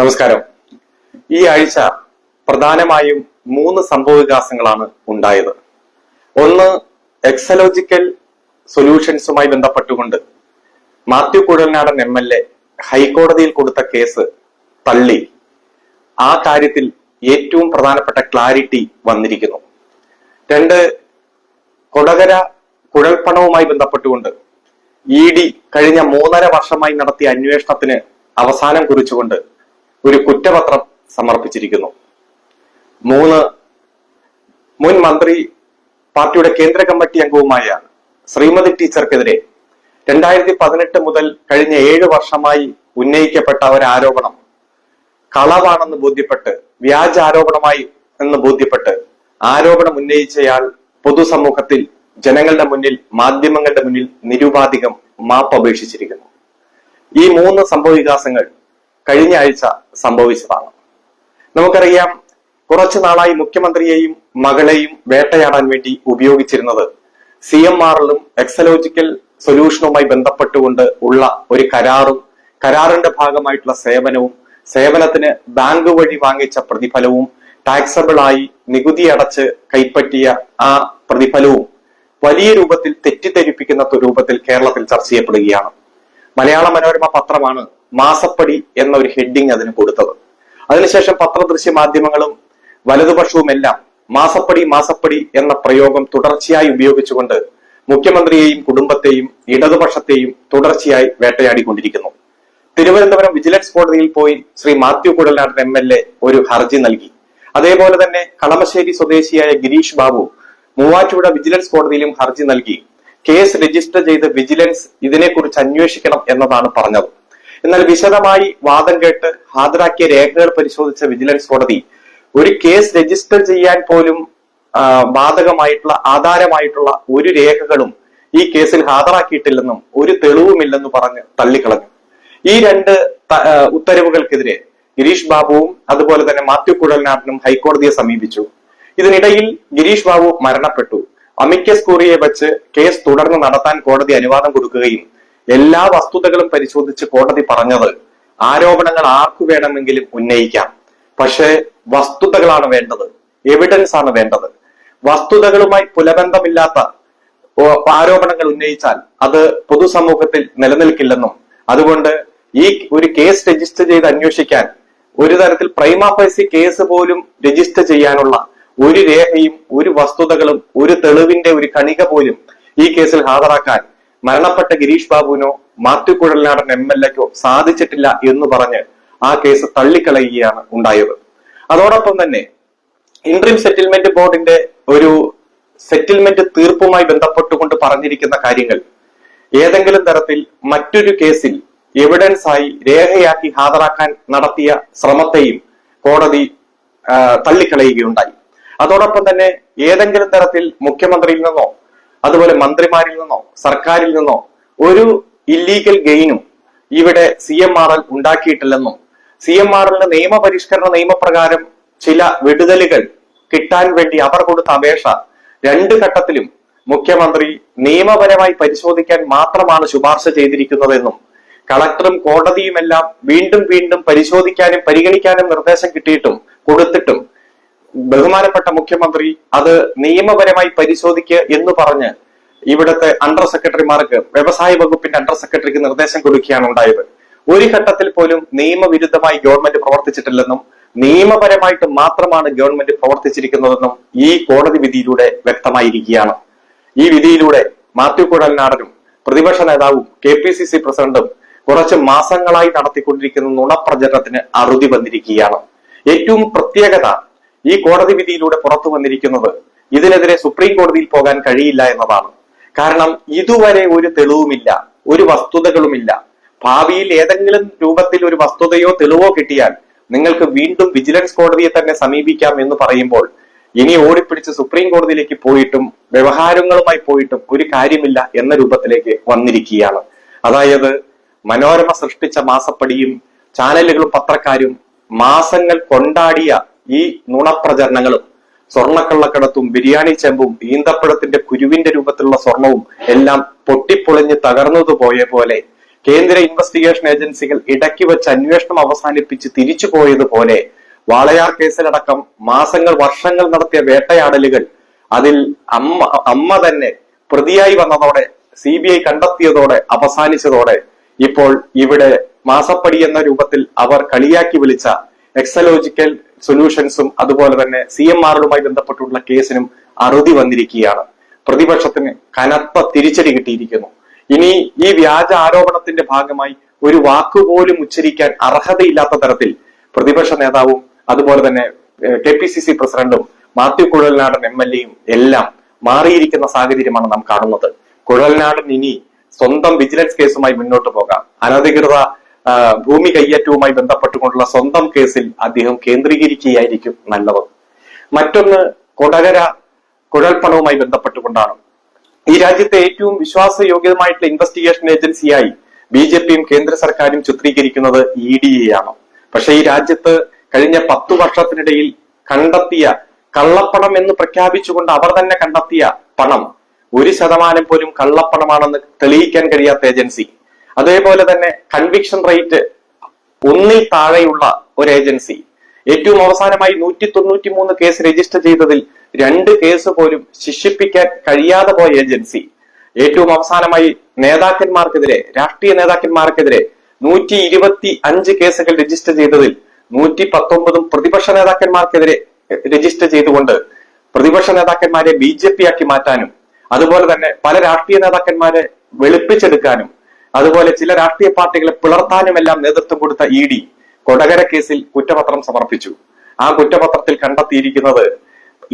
നമസ്കാരം. ഈ ആഴ്ച പ്രധാനമായും മൂന്ന് സംഭവവികാസങ്ങളാണ് ഉണ്ടായത്. ഒന്ന് എക്സലോജിക്കൽ സൊല്യൂഷൻസുമായി ബന്ധപ്പെട്ടുകൊണ്ട് Mathew Kuzhalnadan M L A ഹൈക്കോടതിയിൽ കൊടുത്ത കേസ് തള്ളി. ആ കാര്യത്തിൽ ഏറ്റവും പ്രധാനപ്പെട്ട ക്ലാരിറ്റി വന്നിരിക്കുന്നു. രണ്ട് കൊടകര കുഴൽപ്പണവുമായി ബന്ധപ്പെട്ടുകൊണ്ട് ഇ ഡി കഴിഞ്ഞ മൂന്നര വർഷമായി നടത്തിയ അന്വേഷണത്തിന് അവസാനം കുറിച്ചുകൊണ്ട് ഒരു കുറ്റപത്രം സമർപ്പിച്ചിരിക്കുന്നു. മൂന്ന് മുൻ മന്ത്രി പാർട്ടിയുടെ കേന്ദ്ര കമ്മിറ്റി അംഗവുമായ ശ്രീമതി ടീച്ചർക്കെതിരെ രണ്ടായിരത്തി പതിനെട്ട് മുതൽ കഴിഞ്ഞ ഏഴ് വർഷമായി ഉന്നയിക്കപ്പെട്ട ഒരു ആരോപണം കളവാണെന്ന് ബോധ്യപ്പെട്ട് വ്യാജ ആരോപണമായി എന്ന് ബോധ്യപ്പെട്ട് ആരോപണം ഉന്നയിച്ചയാൾ പൊതുസമൂഹത്തിൽ ജനങ്ങളുടെ മുന്നിൽ മാധ്യമങ്ങളുടെ മുന്നിൽ നിരുപാധികം മാപ്പ് അപേക്ഷിച്ചിരിക്കുന്നു. ഈ മൂന്ന് സംഭവവികാസങ്ങൾ കഴിഞ്ഞ ആഴ്ച സംഭവിച്ചതാണ്. നമുക്കറിയാം കുറച്ചു നാളായി മുഖ്യമന്ത്രിയെയും മകളെയും വേട്ടയാടാൻ വേണ്ടി ഉപയോഗിച്ചിരുന്നത് സി എം ആറിലും എക്സലോജിക്കൽ സൊല്യൂഷനുമായി ബന്ധപ്പെട്ടുകൊണ്ട് ഉള്ള ഒരു കരാറും കരാറിന്റെ ഭാഗമായിട്ടുള്ള സേവനവും സേവനത്തിന് ബാങ്ക് വഴി വാങ്ങിച്ച പ്രതിഫലവും ടാക്സബിൾ ആയി നികുതി അടച്ച് കൈപ്പറ്റിയ ആ പ്രതിഫലവും വലിയ രൂപത്തിൽ തെറ്റിദ്ധരിപ്പിക്കുന്ന രൂപത്തിൽ കേരളത്തിൽ ചർച്ച ചെയ്യപ്പെടുകയാണ്. മലയാള മനോരമ പത്രമാണ് മാസപ്പടി എന്ന ഒരു ഹെഡിങ് അതിന് കൊടുത്തത്. അതിനുശേഷം പത്രദൃശ്യ മാധ്യമങ്ങളും വലതുപക്ഷവും എല്ലാം മാസപ്പടി മാസപ്പടി എന്ന പ്രയോഗം തുടർച്ചയായി ഉപയോഗിച്ചുകൊണ്ട് മുഖ്യമന്ത്രിയെയും കുടുംബത്തെയും ഇടതുപക്ഷത്തെയും തുടർച്ചയായി വേട്ടയാടിക്കൊണ്ടിരിക്കുന്നു. തിരുവനന്തപുരം വിജിലൻസ് കോടതിയിൽ പോയി Sri Mathew Kuzhalnadan M L A ഒരു ഹർജി നൽകി. അതേപോലെ തന്നെ കളമശ്ശേരി സ്വദേശിയായ ഗിരീഷ് ബാബു മൂവാറ്റുപുഴ വിജിലൻസ് കോടതിയിലും ഹർജി നൽകി. കേസ് രജിസ്റ്റർ ചെയ്ത് വിജിലൻസ് ഇതിനെക്കുറിച്ച് അന്വേഷിക്കണം എന്നതാണ് പറഞ്ഞത്. എന്നാൽ വിശദമായി വാദം കേട്ട് ഹാജരാക്കിയ രേഖകൾ പരിശോധിച്ച വിജിലൻസ് കോടതി ഒരു കേസ് രജിസ്റ്റർ ചെയ്യാൻ പോലും ബാധകമായിട്ടുള്ള ആധാരമായിട്ടുള്ള ഒരു രേഖകളും ഈ കേസിൽ ഹാജരാക്കിയിട്ടില്ലെന്നും ഒരു തെളിവുമില്ലെന്ന് പറഞ്ഞ് തള്ളിക്കളഞ്ഞു. ഈ രണ്ട് ഉത്തരവുകൾക്കെതിരെ ഗിരീഷ് ബാബുവും അതുപോലെ തന്നെ മാത്യു കുഴൽനാഥനും ഹൈക്കോടതിയെ സമീപിച്ചു. ഇതിനിടയിൽ ഗിരീഷ് ബാബു മരണപ്പെട്ടു. അമിക്കസ് കൂറിയെ വെച്ച് കേസ് തുടർന്ന് നടത്താൻ കോടതി അനുവാദം കൊടുക്കുകയും എല്ലാ വസ്തുതകളും പരിശോധിച്ച് കോടതി പറഞ്ഞത് ആരോപണങ്ങൾ ആർക്കു വേണമെങ്കിലും ഉന്നയിക്കാം. പക്ഷേ വസ്തുതകളാണ് വേണ്ടത്. എവിഡൻസ് ആണ് വേണ്ടത്. വസ്തുതകളുമായി പുലബന്ധമില്ലാത്ത ആരോപണങ്ങൾ ഉന്നയിച്ചാൽ അത് പൊതുസമൂഹത്തിൽ നിലനിൽക്കില്ലെന്നും അതുകൊണ്ട് ഈ ഒരു കേസ് രജിസ്റ്റർ ചെയ്ത് അന്വേഷിക്കാൻ ഒരു തരത്തിൽ പ്രൈമാഫൈസി കേസ് പോലും രജിസ്റ്റർ ചെയ്യാനുള്ള ഒരു രേഖയും ഒരു വസ്തുതകളും ഒരു തെളിവിന്റെ ഒരു കണിക പോലും ഈ കേസിൽ ഹാജരാക്കാൻ മരണപ്പെട്ട ഗിരീഷ് ബാബുവിനോ മാത്യു കുഴൽനാടൻ എം എൽ എക്കോ സാധിച്ചിട്ടില്ല എന്ന് പറഞ്ഞ് ആ കേസ് തള്ളിക്കളയുകയാണ് ഉണ്ടായത്. അതോടൊപ്പം തന്നെ ഇൻട്രീം സെറ്റിൽമെന്റ് ബോർഡിന്റെ ഒരു സെറ്റിൽമെന്റ് തീർപ്പുമായി ബന്ധപ്പെട്ടുകൊണ്ട് പറഞ്ഞിരിക്കുന്ന കാര്യങ്ങൾ ഏതെങ്കിലും തരത്തിൽ മറ്റൊരു കേസിൽ എവിഡൻസ് ആയി രേഖയാക്കി ഹാജരാക്കാൻ നടത്തിയ ശ്രമത്തെയും കോടതി തള്ളിക്കളയുകയുണ്ടായി. അതോടൊപ്പം തന്നെ ഏതെങ്കിലും തരത്തിൽ മുഖ്യമന്ത്രിയിൽ നിന്നോ അതുപോലെ മന്ത്രിമാരിൽ നിന്നോ സർക്കാരിൽ നിന്നോ ഒരു ഇല്ലീഗൽ ഗെയിനും ഇവിടെ സി എം ആർ എൽ ഉണ്ടാക്കിയിട്ടില്ലെന്നും സി എം ആർ എല്ലിന്റെ നിയമപരിഷ്കരണ നിയമപ്രകാരം ചില വിടുതലുകൾ കിട്ടാൻ വേണ്ടി അവർ കൊടുത്ത അപേക്ഷ രണ്ട് ഘട്ടത്തിലും മുഖ്യമന്ത്രി നിയമപരമായി പരിശോധിക്കാൻ മാത്രമാണ് ശുപാർശ ചെയ്തിരിക്കുന്നതെന്നും കളക്ടറും കോടതിയുമെല്ലാം വീണ്ടും വീണ്ടും പരിശോധിക്കാനും പരിഗണിക്കാനും നിർദ്ദേശം കിട്ടിയിട്ടും കൊടുത്തിട്ടും ബഹുമാനപ്പെട്ട മുഖ്യമന്ത്രി അത് നിയമപരമായി പരിശോധിക്കുക എന്ന് പറഞ്ഞ് ഇവിടുത്തെ അണ്ടർ സെക്രട്ടറിമാർക്ക് വ്യവസായ വകുപ്പിന്റെ അണ്ടർ സെക്രട്ടറിക്ക് നിർദ്ദേശം കൊടുക്കുകയാണ് ഉണ്ടായത്. ഒരു ഘട്ടത്തിൽ പോലും നിയമവിരുദ്ധമായി ഗവൺമെന്റ് പ്രവർത്തിച്ചിട്ടില്ലെന്നും നിയമപരമായിട്ട് മാത്രമാണ് ഗവൺമെന്റ് പ്രവർത്തിച്ചിരിക്കുന്നതെന്നും ഈ കോടതി വിധിയിലൂടെ വ്യക്തമായിരിക്കുകയാണ്. ഈ വിധിയിലൂടെ മാത്യു കുഴൽനാടനും പ്രതിപക്ഷ നേതാവും കെ പി സി സി പ്രസിഡന്റും കുറച്ച് മാസങ്ങളായി നടത്തിക്കൊണ്ടിരിക്കുന്ന നുണപ്രചരണത്തിന് അറുതി വന്നിരിക്കുകയാണ്. ഏറ്റവും പ്രത്യേകത ഈ കോടതി വിധിയിലൂടെ പുറത്തു വന്നിരിക്കുന്നത് ഇതിനെതിരെ സുപ്രീം കോടതിയിൽ പോകാൻ കഴിയില്ല എന്നതാണ്. കാരണം ഇതുവരെ ഒരു തെളിവുമില്ല ഒരു വസ്തുതകളുമില്ല. ഭാവിയിൽ ഏതെങ്കിലും രൂപത്തിൽ ഒരു വസ്തുതയോ തെളിവോ കിട്ടിയാൽ നിങ്ങൾക്ക് വീണ്ടും വിജിലൻസ് കോടതിയെ തന്നെ സമീപിക്കാം എന്ന് പറയുമ്പോൾ ഇനി ഓടിപ്പിടിച്ച് സുപ്രീം കോടതിയിലേക്ക് പോയിട്ടും വ്യവഹാരങ്ങളുമായി പോയിട്ടും ഒരു കാര്യമില്ല എന്ന രൂപത്തിലേക്ക് വന്നിരിക്കുകയാണ്. അതായത് മനോരമ സൃഷ്ടിച്ച മാസപ്പടിയും ചാനലുകളും പത്രക്കാരും മാസങ്ങൾ കൊണ്ടാടിയ ഈ നുണപ്രചരണങ്ങളും സ്വർണക്കള്ളക്കടത്തും ബിരിയാണി ചെമ്പും ഈന്തപ്പഴത്തിന്റെ കുരുവിന്റെ രൂപത്തിലുള്ള സ്വർണവും എല്ലാം പൊട്ടിപ്പൊളിഞ്ഞ് തകർന്നതു പോയ പോലെ കേന്ദ്ര ഇൻവെസ്റ്റിഗേഷൻ ഏജൻസികൾ ഇടയ്ക്ക് വെച്ച് അന്വേഷണം അവസാനിപ്പിച്ച് തിരിച്ചു പോയതുപോലെ വാളയാർ കേസിലടക്കം മാസങ്ങൾ വർഷങ്ങൾ നടത്തിയ വേട്ടയാടലുകൾ അതിൽ അമ്മ അമ്മ തന്നെ പ്രതിയായി വന്നതോടെ സി ബി ഐ കണ്ടെത്തിയതോടെ അവസാനിച്ചതോടെ ഇപ്പോൾ ഇവിടെ മാസപ്പടി എന്ന രൂപത്തിൽ അവർ കളിയാക്കി വിളിച്ച എക്സലോജിക്കൽ സൊല്യൂഷൻസും അതുപോലെ തന്നെ സി എം ആറുമായി ബന്ധപ്പെട്ടുള്ള കേസിനും അറുതി വന്നിരിക്കുകയാണ്. പ്രതിപക്ഷത്തിന് കനത്ത തിരിച്ചടി കിട്ടിയിരിക്കുന്നു. ഇനി ഈ വ്യാജ ആരോപണത്തിന്റെ ഭാഗമായി ഒരു വാക്കുപോലും ഉച്ചരിക്കാൻ അർഹതയില്ലാത്ത തരത്തിൽ പ്രതിപക്ഷ നേതാവും അതുപോലെ തന്നെ കെ പി സി സി പ്രസിഡന്റും മാത്യു കുഴൽനാടൻ എം എൽ എയും എല്ലാം മാറിയിരിക്കുന്ന സാഹചര്യമാണ് നാം കാണുന്നത്. കുഴൽനാടൻ ഇനി സ്വന്തം വിജിലൻസ് കേസുമായി മുന്നോട്ട് പോകാം. അനധികൃത ഭൂമി കയ്യേറ്റവുമായി ബന്ധപ്പെട്ടുകൊണ്ടുള്ള സ്വന്തം കേസിൽ അദ്ദേഹം കേന്ദ്രീകരിക്കുകയായിരിക്കും നല്ലത് മറ്റൊന്ന് കൊടകര കുഴൽപ്പണവുമായി ബന്ധപ്പെട്ടുകൊണ്ടാണ്. ഈ രാജ്യത്തെ ഏറ്റവും വിശ്വാസയോഗ്യമായിട്ടുള്ള ഇൻവെസ്റ്റിഗേഷൻ ഏജൻസിയായി ബി ജെ പിയും കേന്ദ്ര സർക്കാരും ചിത്രീകരിക്കുന്നത് ഇ ഡി എ ആണ്. പക്ഷേ ഈ രാജ്യത്ത് കഴിഞ്ഞ പത്തു വർഷത്തിനിടയിൽ കണ്ടെത്തിയ കള്ളപ്പണം എന്ന് പ്രഖ്യാപിച്ചുകൊണ്ട് അവർ തന്നെ കണ്ടെത്തിയ പണം ഒരു ശതമാനം പോലും കള്ളപ്പണമാണെന്ന് തെളിയിക്കാൻ കഴിയാത്ത ഏജൻസി അതേപോലെ തന്നെ കൺവിക്ഷൻ റേറ്റ് ഒന്നിൽ താഴെയുള്ള ഒരു ഏജൻസി ഏറ്റവും അവസാനമായി നൂറ്റി തൊണ്ണൂറ്റി മൂന്ന് കേസ് രജിസ്റ്റർ ചെയ്തതിൽ രണ്ട് കേസ് പോലും ശിക്ഷിപ്പിക്കാൻ കഴിയാതെ പോയ ഏജൻസി ഏറ്റവും അവസാനമായി നേതാക്കന്മാർക്കെതിരെ രാഷ്ട്രീയ നേതാക്കന്മാർക്കെതിരെ നൂറ്റി ഇരുപത്തി അഞ്ച് കേസുകൾ രജിസ്റ്റർ ചെയ്തതിൽ നൂറ്റി പത്തൊമ്പതും പ്രതിപക്ഷ നേതാക്കന്മാർക്കെതിരെ രജിസ്റ്റർ ചെയ്തുകൊണ്ട് പ്രതിപക്ഷ നേതാക്കന്മാരെ ബി ജെ പി ആക്കി മാറ്റാനും അതുപോലെ തന്നെ പല രാഷ്ട്രീയ നേതാക്കന്മാരെ വെളുപ്പിച്ചെടുക്കാനും അതുപോലെ ചില രാഷ്ട്രീയ പാർട്ടികളെ പിളർത്താനുമെല്ലാം നേതൃത്വം കൊടുത്ത ഇ ഡി കൊടകര കേസിൽ കുറ്റപത്രം സമർപ്പിച്ചു. ആ കുറ്റപത്രത്തിൽ കണ്ടെത്തിയിരിക്കുന്നത്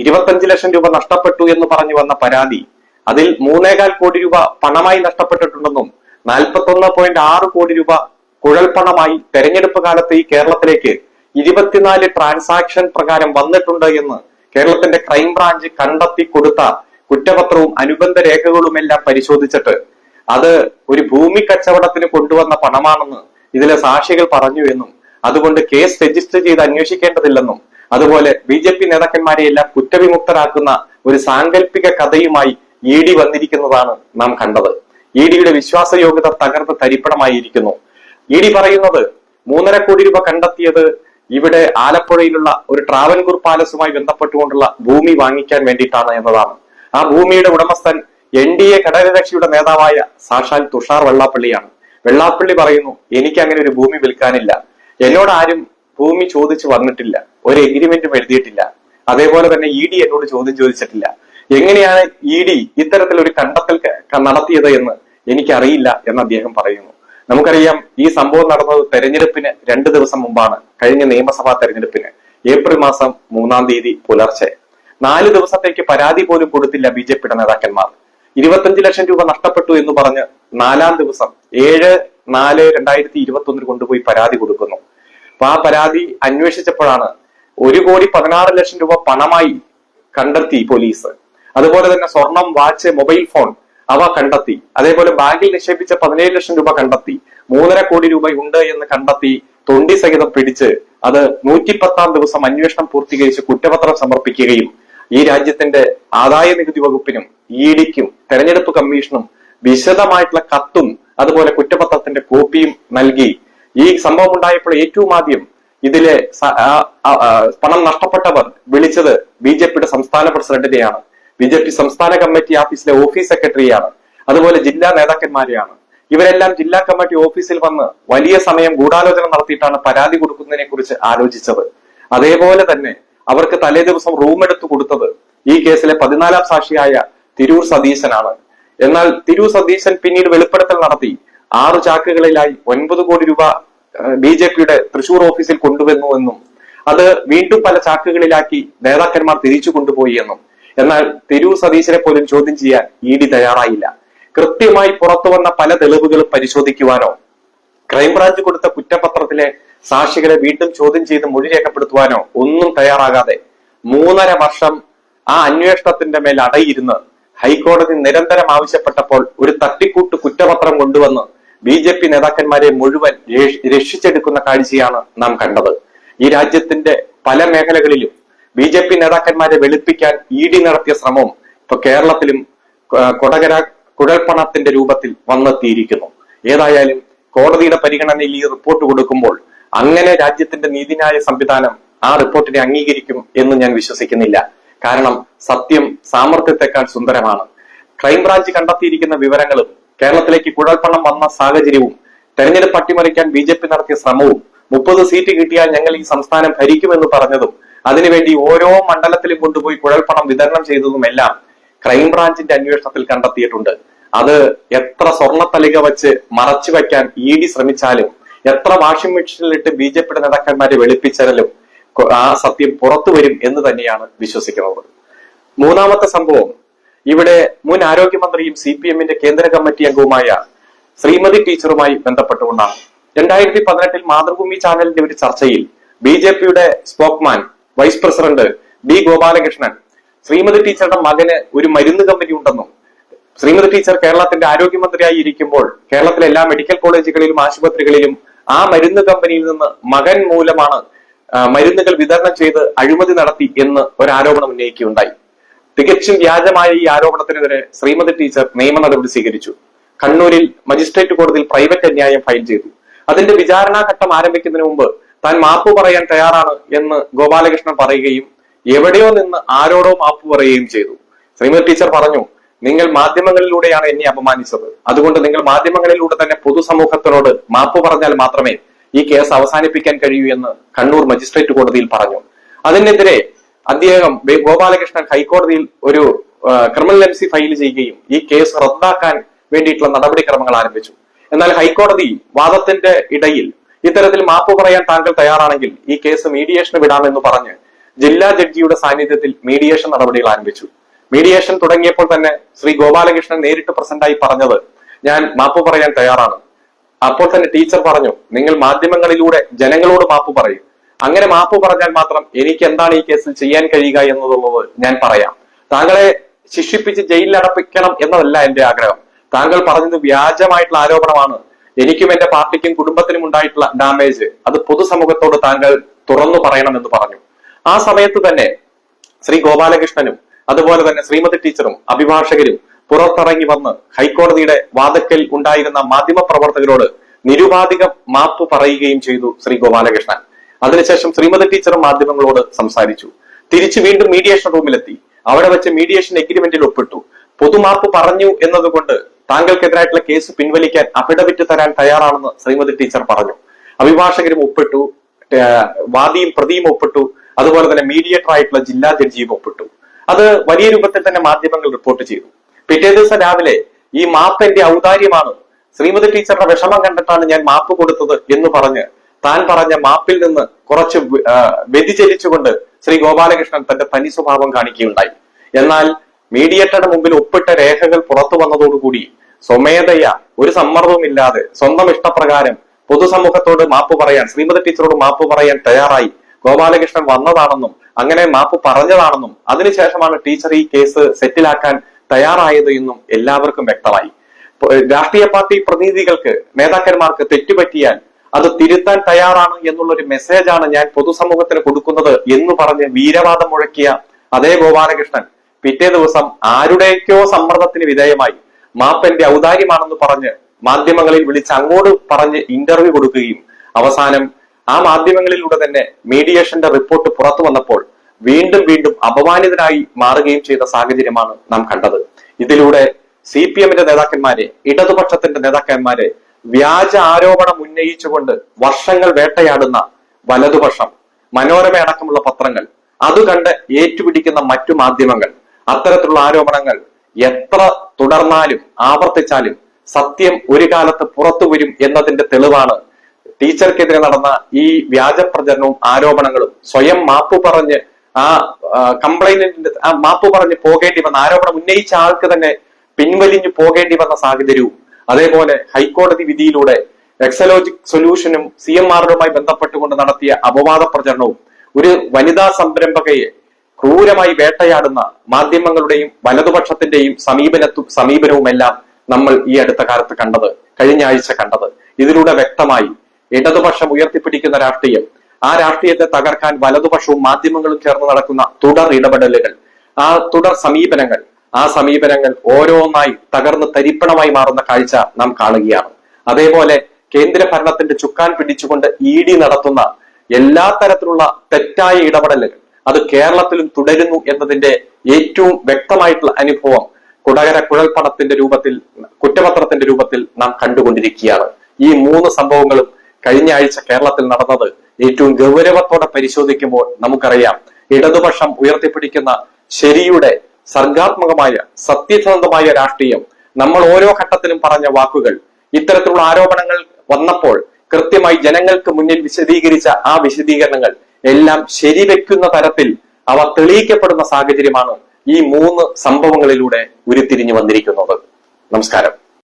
ഇരുപത്തഞ്ച് ലക്ഷം രൂപ നഷ്ടപ്പെട്ടു എന്ന് പറഞ്ഞു വന്ന പരാതി. അതിൽ മൂന്നേകാൽ കോടി രൂപ പണമായി നഷ്ടപ്പെട്ടിട്ടുണ്ടെന്നും നാൽപ്പത്തൊന്ന് പോയിന്റ് ആറ് കോടി രൂപ കുഴൽപ്പണമായി തെരഞ്ഞെടുപ്പ് കാലത്ത് ഈ കേരളത്തിലേക്ക് ഇരുപത്തിനാല് ട്രാൻസാക്ഷൻ പ്രകാരം വന്നിട്ടുണ്ട് എന്ന് കേരളത്തിന്റെ ക്രൈംബ്രാഞ്ച് കണ്ടെത്തി കൊടുത്ത കുറ്റപത്രവും അനുബന്ധ രേഖകളുമെല്ലാം പരിശോധിച്ചിട്ട് അത് ഒരു ഭൂമി കച്ചവടത്തിന് കൊണ്ടുവന്ന പണമാണെന്ന് ഇതിലെ സാക്ഷികൾ പറഞ്ഞു എന്നും അതുകൊണ്ട് കേസ് രജിസ്റ്റർ ചെയ്ത് അന്വേഷിക്കേണ്ടതില്ലെന്നും അതുപോലെ ബി ജെ പി നേതാക്കന്മാരെ എല്ലാം കുറ്റവിമുക്തരാക്കുന്ന ഒരു സാങ്കല്പിക കഥയുമായി ഇ ഡി വന്നിരിക്കുന്നതാണ് നാം കണ്ടത്. ഇ ഡിയുടെ വിശ്വാസയോഗ്യത തകർന്ന് തരിപ്പണമായിരിക്കുന്നു. ഇ ഡി പറയുന്നത് മൂന്നര കോടി രൂപ കണ്ടെത്തിയത് ഇവിടെ ആലപ്പുഴയിലുള്ള ഒരു ട്രാവൻകൂർ പാലസുമായി ബന്ധപ്പെട്ടുകൊണ്ടുള്ള ഭൂമി വാങ്ങിക്കാൻ വേണ്ടിയിട്ടാണ് എന്നതാണ്. ആ ഭൂമിയുടെ ഉടമസ്ഥൻ എൻ ഡി എ ഘടകകക്ഷിയുടെ നേതാവായ സാക്ഷാൽ തുഷാർ വെള്ളാപ്പള്ളിയാണ്. വെള്ളാപ്പള്ളി പറയുന്നു എനിക്ക് അങ്ങനെ ഒരു ഭൂമി വിൽക്കാനില്ല. എന്നോട് ആരും ഭൂമി ചോദിച്ചു വന്നിട്ടില്ല. ഒരു എഗ്രിമെന്റും എഴുതിയിട്ടില്ല. അതേപോലെ തന്നെ ഇ ഡി എന്നോട് ചോദ്യം ചോദിച്ചിട്ടില്ല. എങ്ങനെയാണ് ഇ ഡി ഇത്തരത്തിൽ ഒരു കണ്ടെത്തൽ നടത്തിയത് എന്ന് എനിക്കറിയില്ല എന്ന് അദ്ദേഹം പറയുന്നു. നമുക്കറിയാം ഈ സംഭവം നടന്നത് തെരഞ്ഞെടുപ്പിന് രണ്ടു ദിവസം മുമ്പാണ് കഴിഞ്ഞ നിയമസഭാ തെരഞ്ഞെടുപ്പിന് ഏപ്രിൽ മാസം മൂന്നാം തീയതി പുലർച്ചെ. നാല് ദിവസത്തേക്ക് പരാതി പോലും കൊടുത്തില്ല ബി ജെ പിയുടെ നേതാക്കന്മാർ. ഇരുപത്തഞ്ച് ലക്ഷം രൂപ നഷ്ടപ്പെട്ടു എന്ന് പറഞ്ഞ് നാലാം ദിവസം ഏഴ് നാല് രണ്ടായിരത്തി ഇരുപത്തി ഒന്നിൽ കൊണ്ടുപോയി പരാതി കൊടുക്കുന്നു. അപ്പൊ ആ പരാതി അന്വേഷിച്ചപ്പോഴാണ് ഒരു കോടി പതിനാറ് ലക്ഷം രൂപ പണമായി കണ്ടെത്തി പോലീസ്. അതുപോലെ തന്നെ സ്വർണം വാച്ച് മൊബൈൽ ഫോൺ അവ കണ്ടെത്തി. അതേപോലെ ബാങ്കിൽ നിക്ഷേപിച്ച പതിനേഴ് ലക്ഷം രൂപ കണ്ടെത്തി. മൂന്നര കോടി രൂപ ഉണ്ട് എന്ന് കണ്ടെത്തി തൊണ്ടി സഹിതം പിടിച്ച് അത് നൂറ്റിപ്പത്താം ദിവസം അന്വേഷണം പൂർത്തീകരിച്ച് കുറ്റപത്രം സമർപ്പിക്കുകയും ഈ രാജ്യത്തിന്റെ ആദായ നികുതി വകുപ്പിനും ഇ ഡിക്കും തെരഞ്ഞെടുപ്പ് കമ്മീഷനും വിശദമായിട്ടുള്ള കത്തും അതുപോലെ കുറ്റപത്രത്തിന്റെ കോപ്പിയും നൽകി. ഈ സംഭവം ഉണ്ടായപ്പോൾ ഏറ്റവും ആദ്യം ഇതിലെ പണം നഷ്ടപ്പെട്ടവർ വിളിച്ചത് ബി ജെ പിയുടെ സംസ്ഥാന പ്രസിഡന്റിനെയാണ്. ബി ജെ പി സംസ്ഥാന കമ്മിറ്റി ഓഫീസിലെ ഓഫീസ് സെക്രട്ടറിയാണ്. അതുപോലെ ജില്ലാ നേതാക്കന്മാരെയാണ്. ഇവരെല്ലാം ജില്ലാ കമ്മിറ്റി ഓഫീസിൽ വന്ന് വലിയ സമയം ഗൂഢാലോചന നടത്തിയിട്ടാണ് പരാതി കൊടുക്കുന്നതിനെ കുറിച്ച് ആലോചിച്ചത്. അതേപോലെ തന്നെ അവർക്ക് തലേ ദിവസം റൂം എടുത്തു കൊടുത്തത് ഈ കേസിലെ പതിനാലാം സാക്ഷിയായ തിരൂർ സതീശനാണ്. എന്നാൽ തിരൂർ സതീശൻ പിന്നീട് വെളിപ്പെടുത്തൽ നടത്തി. ആറ് ചാക്കുകളിലായി ഒൻപത് കോടി രൂപ ബി ജെ പിയുടെ തൃശൂർ ഓഫീസിൽ കൊണ്ടുവന്നു എന്നും അത് വീണ്ടും പല ചാക്കുകളിലാക്കി നേതാക്കന്മാർ തിരിച്ചു കൊണ്ടുപോയി എന്നും. എന്നാൽ തിരൂർ സതീശനെ പോലും ചോദ്യം ചെയ്യാൻ ഇ ഡി തയ്യാറായില്ല. കൃത്യമായി പുറത്തു വന്ന പല തെളിവുകളും പരിശോധിക്കുവാനോ ക്രൈംബ്രാഞ്ച് കൊടുത്ത കുറ്റപത്രത്തിലെ സാക്ഷികളെ വീണ്ടും ചോദ്യം ചെയ്ത് മൊഴി രേഖപ്പെടുത്തുവാനോ ഒന്നും തയ്യാറാകാതെ മൂന്നര വർഷം ആ അന്വേഷണത്തിന്റെ മേൽ അടയിരുന്ന് ഹൈക്കോടതി നിരന്തരം ആവശ്യപ്പെട്ടപ്പോൾ ഒരു തട്ടിക്കൂട്ട് കുറ്റപത്രം കൊണ്ടുവന്ന് ബി ജെ പി നേതാക്കന്മാരെ മുഴുവൻ രക്ഷ- രക്ഷിച്ചെടുക്കുന്ന കാഴ്ചയാണ് നാം കണ്ടത്. ഈ രാജ്യത്തിന്റെ പല മേഖലകളിലും ബി ജെ പി നേതാക്കന്മാരെ വെളുപ്പിക്കാൻ ഇ ഡി നടത്തിയ ശ്രമവും ഇപ്പൊ കേരളത്തിലും കൊടകര കുഴൽപ്പണത്തിന്റെ രൂപത്തിൽ വന്നെത്തിയിരിക്കുന്നു. ഏതായാലും കോടതിയുടെ പരിഗണനയിൽ ഈ റിപ്പോർട്ട് കൊടുക്കുമ്പോൾ അങ്ങനെ രാജ്യത്തിന്റെ നീതിന്യായ സംവിധാനം ആ റിപ്പോർട്ടിനെ അംഗീകരിക്കും എന്ന് ഞാൻ വിശ്വസിക്കുന്നില്ല. കാരണം സത്യം സാമർത്ഥ്യത്തെക്കാൾ സുന്ദരമാണ്. ക്രൈംബ്രാഞ്ച് കണ്ടെത്തിയിരിക്കുന്ന വിവരങ്ങളും കേരളത്തിലേക്ക് കുഴൽപ്പണം വന്ന സാഹചര്യവും തെരഞ്ഞെടുപ്പ് അട്ടിമറിക്കാൻ ബി ജെ പി നടത്തിയ ശ്രമവും മുപ്പത് സീറ്റ് കിട്ടിയാൽ ഞങ്ങൾ ഈ സംസ്ഥാനം ഭരിക്കുമെന്ന് പറഞ്ഞതും അതിനുവേണ്ടി ഓരോ മണ്ഡലത്തിലും കൊണ്ടുപോയി കുഴൽപ്പണം വിതരണം ചെയ്തതുമെല്ലാം ക്രൈംബ്രാഞ്ചിന്റെ അന്വേഷണത്തിൽ കണ്ടെത്തിയിട്ടുണ്ട്. അത് എത്ര സ്വർണത്തലിക വെച്ച് മറച്ചു വയ്ക്കാൻ ഇ ഡി ശ്രമിച്ചാലും എത്ര വാഷിംഗ് മെഷീനിലിട്ട് ബി ജെ പിയുടെ നേതാക്കന്മാരെ വെളുപ്പിച്ചാലും ആ സത്യം പുറത്തു വരും എന്ന് തന്നെയാണ് വിശ്വസിക്കുന്നത്. മൂന്നാമത്തെ സംഭവം ഇവിടെ മുൻ ആരോഗ്യമന്ത്രിയും സി പി എമ്മിന്റെ കേന്ദ്ര കമ്മിറ്റി അംഗവുമായ ശ്രീമതി ടീച്ചറുമായി ബന്ധപ്പെട്ടുകൊണ്ടാണ്. രണ്ടായിരത്തി പതിനെട്ടിൽ മാതൃഭൂമി ചാനലിന്റെ ഒരു ചർച്ചയിൽ ബി ജെ പിയുടെ spokesman vice president B Gopalakrishnan Sreemathi ടീച്ചറുടെ മകന് ഒരു മരുന്ന് കമ്പനി ഉണ്ടെന്നും ശ്രീമതി ടീച്ചർ കേരളത്തിന്റെ ആരോഗ്യമന്ത്രിയായി ഇരിക്കുമ്പോൾ കേരളത്തിലെ എല്ലാ മെഡിക്കൽ കോളേജുകളിലും ആശുപത്രികളിലും ആ മരുന്ന് കമ്പനിയിൽ നിന്ന് മകൻ മൂലമാണ് മരുന്നുകൾ വിതരണം ചെയ്ത് അഴിമതി നടത്തി എന്ന് ഒരു ആരോപണം ഉന്നയിക്കുകയുണ്ടായി. തികച്ചും വ്യാജമായ ഈ ആരോപണത്തിനെതിരെ ശ്രീമതി ടീച്ചർ നിയമ നടപടി സ്വീകരിച്ചു. കണ്ണൂരിൽ മജിസ്ട്രേറ്റ് കോടതിയിൽ പ്രൈവറ്റ് അന്യായം ഫയൽ ചെയ്തു. അതിന്റെ വിചാരണാ ഘട്ടം ആരംഭിക്കുന്നതിന് മുമ്പ് താൻ മാപ്പ് പറയാൻ തയ്യാറാണ് എന്ന് ഗോപാലകൃഷ്ണൻ പറയുകയും എവിടെയോ നിന്ന് ആരോടോ മാപ്പ് പറയുകയും ചെയ്തു. ശ്രീമതി ടീച്ചർ പറഞ്ഞു നിങ്ങൾ മാധ്യമങ്ങളിലൂടെയാണ് എന്നെ അപമാനിച്ചത്. അതുകൊണ്ട് നിങ്ങൾ മാധ്യമങ്ങളിലൂടെ തന്നെ പൊതുസമൂഹത്തിനോട് മാപ്പ് പറഞ്ഞാൽ മാത്രമേ ഈ കേസ് അവസാനിപ്പിക്കാൻ കഴിയൂ എന്ന് കണ്ണൂർ മജിസ്ട്രേറ്റ് കോടതിയിൽ പറഞ്ഞു. അതിനെതിരെ അദ്ദേഹം ഗോപാലകൃഷ്ണൻ ഹൈക്കോടതിയിൽ ഒരു ക്രിമിനൽ എംസി ഫയൽ ചെയ്യുകയും ഈ കേസ് റദ്ദാക്കാൻ വേണ്ടിയിട്ടുള്ള നടപടിക്രമങ്ങൾ ആരംഭിച്ചു. എന്നാൽ ഹൈക്കോടതി വാദത്തിന്റെ ഇടയിൽ ഇത്തരത്തിൽ മാപ്പ് പറയാൻ താങ്കൾ തയ്യാറാണെങ്കിൽ ഈ കേസ് മീഡിയേഷന് വിടാമെന്ന് പറഞ്ഞ് ജില്ലാ ജഡ്ജിയുടെ സാന്നിധ്യത്തിൽ മീഡിയേഷൻ നടപടികൾ ആരംഭിച്ചു. മീഡിയേഷൻ തുടങ്ങിയപ്പോൾ തന്നെ ശ്രീ ഗോപാലകൃഷ്ണൻ നേരിട്ട് പ്രസന്റായി പറഞ്ഞത് ഞാൻ മാപ്പ് പറയാൻ തയ്യാറാണ്. അപ്പോൾ തന്നെ ടീച്ചർ പറഞ്ഞു നിങ്ങൾ മാധ്യമങ്ങളിലൂടെ ജനങ്ങളോട് മാപ്പ് പറയും. അങ്ങനെ മാപ്പ് പറഞ്ഞാൽ മാത്രം എനിക്ക് എന്താണ് ഈ കേസിൽ ചെയ്യാൻ കഴിയുക എന്നതുള്ളത് ഞാൻ പറയാം. താങ്കളെ ശിക്ഷിപ്പിച്ച് ജയിലിൽ അടപ്പിക്കണം എന്നതല്ല എന്റെ ആഗ്രഹം. താങ്കൾ പറഞ്ഞത് വ്യാജമായിട്ടുള്ള ആരോപണമാണ്. എനിക്കും എന്റെ പാർട്ടിക്കും കുടുംബത്തിനും ഉണ്ടായിട്ടുള്ള ഡാമേജ് അത് പൊതുസമൂഹത്തോട് താങ്കൾ തുറന്നു പറയണമെന്ന് പറഞ്ഞു. ആ സമയത്ത് തന്നെ ശ്രീ ഗോപാലകൃഷ്ണനും അതുപോലെ തന്നെ ശ്രീമതി ടീച്ചറും അഭിഭാഷകരും പുറത്തിറങ്ങി വന്ന് ഹൈക്കോടതിയുടെ വാദക്കൽ ഉണ്ടായിരുന്ന മാധ്യമ പ്രവർത്തകരോട് നിരുപാധികം മാപ്പ് പറയുകയും ചെയ്തു ശ്രീ ഗോപാലകൃഷ്ണൻ. അതിനുശേഷം ശ്രീമതി ടീച്ചറും മാധ്യമങ്ങളോട് സംസാരിച്ചു. തിരിച്ചു വീണ്ടും മീഡിയേഷൻ റൂമിലെത്തി അവിടെ വെച്ച് മീഡിയേഷൻ എഗ്രിമെന്റിൽ ഒപ്പിട്ടു. പൊതുമാപ്പ് പറഞ്ഞു എന്നതുകൊണ്ട് താങ്കൾക്കെതിരായിട്ടുള്ള കേസ് പിൻവലിക്കാൻ അഫിഡവിറ്റ് തരാൻ തയ്യാറാണെന്ന് ശ്രീമതി ടീച്ചർ പറഞ്ഞു. അഭിഭാഷകരും ഒപ്പിട്ടു വാദിയും പ്രതിയും ഒപ്പിട്ടു. അതുപോലെ തന്നെ മീഡിയേറ്റർ ആയിട്ടുള്ള ജില്ലാ ജഡ്ജിയും ഒപ്പിട്ടു. അത് വലിയ രൂപത്തിൽ തന്നെ മാധ്യമങ്ങൾ റിപ്പോർട്ട് ചെയ്തു. പിറ്റേ ദിവസം രാവിലെ ഈ മാപ്പ് എന്റെ ഔദാര്യമാണ്. ശ്രീമതി ടീച്ചറുടെ വിഷമം കണ്ടിട്ടാണ് ഞാൻ മാപ്പ് കൊടുത്തത് എന്ന് പറഞ്ഞ് താൻ പറഞ്ഞ മാപ്പിൽ നിന്ന് കുറച്ച് വ്യതിചലിച്ചുകൊണ്ട് ശ്രീ ഗോപാലകൃഷ്ണൻ തന്റെ തനി സ്വഭാവം കാണിക്കുകയുണ്ടായി. എന്നാൽ മീഡിയേറ്ററുടെ മുമ്പിൽ ഒപ്പിട്ട രേഖകൾ പുറത്തു വന്നതോടുകൂടി സ്വമേധയ ഒരു സമ്മർദ്ദവുമില്ലാതെ സ്വന്തം ഇഷ്ടപ്രകാരം പൊതുസമൂഹത്തോട് മാപ്പ് പറയാൻ ശ്രീമതി ടീച്ചറോട് മാപ്പ് പറയാൻ തയ്യാറായി. ഗോപാലകൃഷ്ണൻ വന്നതാണെന്നും അങ്ങനെ മാപ്പ് പറഞ്ഞതാണെന്നും അതിനുശേഷമാണ് ടീച്ചർ ഈ കേസ് സെറ്റിലാക്കാൻ തയ്യാറായത് എന്നും എല്ലാവർക്കും വ്യക്തമായി. രാഷ്ട്രീയ പാർട്ടി പ്രതിനിധികൾക്ക് നേതാക്കന്മാർക്ക് തെറ്റുപറ്റിയാൽ അത് തിരുത്താൻ തയ്യാറാണ് എന്നുള്ള ഒരു മെസ്സേജാണ് ഞാൻ പൊതുസമൂഹത്തിന് കൊടുക്കുന്നത് എന്ന് പറഞ്ഞ് വീരവാദം മുഴക്കിയ അതേ ഗോപാലകൃഷ്ണൻ പിറ്റേ ദിവസം ആരുടെയൊക്കെയോ സമ്മർദ്ദത്തിന് വിധേയമായി മാപ്പന്റെ ഔദാര്യമാണെന്ന് പറഞ്ഞ് മാധ്യമങ്ങളിൽ വിളിച്ച് അങ്ങോട്ട് പറഞ്ഞ് ഇന്റർവ്യൂ കൊടുക്കുകയും അവസാനം ആ മാധ്യമങ്ങളിലൂടെ തന്നെ മീഡിയേഷന്റെ റിപ്പോർട്ട് പുറത്തു വന്നപ്പോൾ വീണ്ടും വീണ്ടും അപമാനിതനായി മാറുകയും ചെയ്ത സാഹചര്യമാണ് നാം കണ്ടത്. ഇതിലൂടെ സി പി എമ്മിന്റെ നേതാക്കന്മാരെ ഇടതുപക്ഷത്തിന്റെ നേതാക്കന്മാരെ വ്യാജ ആരോപണം ഉന്നയിച്ചുകൊണ്ട് വർഷങ്ങൾ വേട്ടയാടുന്ന വലതുപക്ഷം മനോരമ അടക്കമുള്ള പത്രങ്ങൾ അത് കണ്ട് ഏറ്റുപിടിക്കുന്ന മറ്റു മാധ്യമങ്ങൾ അത്തരത്തിലുള്ള ആരോപണങ്ങൾ എത്ര തുടർന്നാലും ആവർത്തിച്ചാലും സത്യം ഒരു കാലത്ത് പുറത്തു വരും എന്നതിന്റെ തെളിവാണ് ടീച്ചർക്കെതിരെ നടന്ന ഈ വ്യാജ പ്രചരണവും ആരോപണങ്ങളും സ്വയം മാപ്പ് പറഞ്ഞ് ആ കംപ്ലൈന്റിന്റെ ആ മാപ്പ് പറഞ്ഞ് പോകേണ്ടി വന്ന ആരോപണം ഉന്നയിച്ച ആൾക്ക് തന്നെ പിൻവലിഞ്ഞു പോകേണ്ടി വന്ന സാഹചര്യവും. അതേപോലെ ഹൈക്കോടതി വിധിയിലൂടെ എക്സലോജിക് സൊല്യൂഷനും സി എം ആറുമായി ബന്ധപ്പെട്ടുകൊണ്ട് നടത്തിയ അപവാദ പ്രചരണവും ഒരു വനിതാ സംരംഭകയെ ക്രൂരമായി വേട്ടയാടുന്ന മാധ്യമങ്ങളുടെയും വലതുപക്ഷത്തിന്റെയും സമീപനത്തു സമീപനവുമെല്ലാം നമ്മൾ ഈ അടുത്ത കാലത്ത് കണ്ടത് കഴിഞ്ഞ ആഴ്ച കണ്ടത്. ഇതിലൂടെ വ്യക്തമായി ഇടതുപക്ഷം ഉയർത്തിപ്പിടിക്കുന്ന രാഷ്ട്രീയം. ആ രാഷ്ട്രീയത്തെ തകർക്കാൻ വലതുപക്ഷവും മാധ്യമങ്ങളും ചേർന്ന് നടക്കുന്ന തുടർ ഇടപെടലുകൾ ആ തുടർ സമീപനങ്ങൾ ആ സമീപനങ്ങൾ ഓരോന്നായി തകർന്ന് തരിപ്പണമായി മാറുന്ന കാഴ്ച നാം കാണുകയാണ്. അതേപോലെ കേന്ദ്ര ഭരണത്തിന്റെ ചുക്കാൻ പിടിച്ചുകൊണ്ട് ഇ ഡി നടത്തുന്ന എല്ലാ തരത്തിലുള്ള തെറ്റായ ഇടപെടലുകൾ അത് കേരളത്തിലും തുടരുന്നു എന്നതിന്റെ ഏറ്റവും വ്യക്തമായിട്ടുള്ള അനുഭവം കുടകര കുഴൽപ്പണത്തിന്റെ രൂപത്തിൽ കുറ്റപത്രത്തിന്റെ രൂപത്തിൽ നാം കണ്ടുകൊണ്ടിരിക്കുകയാണ്. ഈ മൂന്ന് സംഭവങ്ങളും കഴിഞ്ഞ ആഴ്ച കേരളത്തിൽ നടന്നത് ഏറ്റവും ഗൗരവത്തോടെ പരിശോധിക്കുമ്പോൾ നമുക്കറിയാം. ഇടതുപക്ഷം ഉയർത്തിപ്പിടിക്കുന്ന ശരിയുടെ സർഗാത്മകമായ സത്യസന്ധമായ രാഷ്ട്രീയം നമ്മൾ ഓരോ ഘട്ടത്തിലും പറഞ്ഞ വാക്കുകൾ. ഇത്തരത്തിലുള്ള ആരോപണങ്ങൾ വന്നപ്പോൾ കൃത്യമായി ജനങ്ങൾക്ക് മുന്നിൽ വിശദീകരിച്ച ആ വിശദീകരണങ്ങൾ എല്ലാം ശരിവെക്കുന്ന തരത്തിൽ അവ തെളിയിക്കപ്പെടുന്ന സാഹചര്യമാണ് ഈ മൂന്ന് സംഭവങ്ങളിലൂടെ ഉരുത്തിരിഞ്ഞു വന്നിരിക്കുന്നത്. നമസ്കാരം.